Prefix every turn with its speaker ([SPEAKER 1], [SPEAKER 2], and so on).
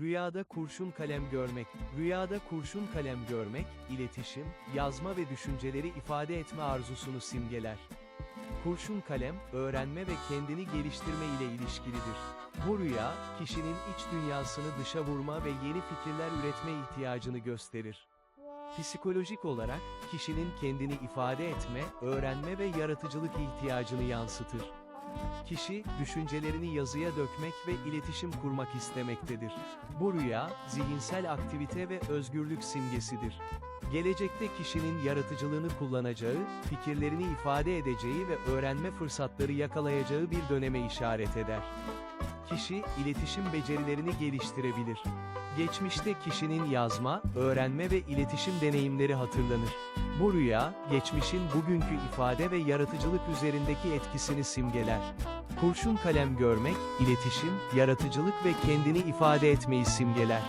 [SPEAKER 1] Rüyada kurşun kalem görmek. Rüyada kurşun kalem görmek, iletişim, yazma ve düşünceleri ifade etme arzusunu simgeler. Kurşun kalem, öğrenme ve kendini geliştirme ile ilişkilidir. Bu rüya, kişinin iç dünyasını dışa vurma ve yeni fikirler üretme ihtiyacını gösterir. Psikolojik olarak, kişinin kendini ifade etme, öğrenme ve yaratıcılık ihtiyacını yansıtır. Kişi, düşüncelerini yazıya dökmek ve iletişim kurmak istemektedir. Bu rüya, zihinsel aktivite ve özgürlük simgesidir. Gelecekte kişinin yaratıcılığını kullanacağı, fikirlerini ifade edeceği ve öğrenme fırsatları yakalayacağı bir döneme işaret eder. Kişi, iletişim becerilerini geliştirebilir. Geçmişte kişinin yazma, öğrenme ve iletişim deneyimleri hatırlanır. Bu rüya, geçmişin bugünkü ifade ve yaratıcılık üzerindeki etkisini simgeler. Kurşun kalem görmek, iletişim, yaratıcılık ve kendini ifade etmeyi simgeler.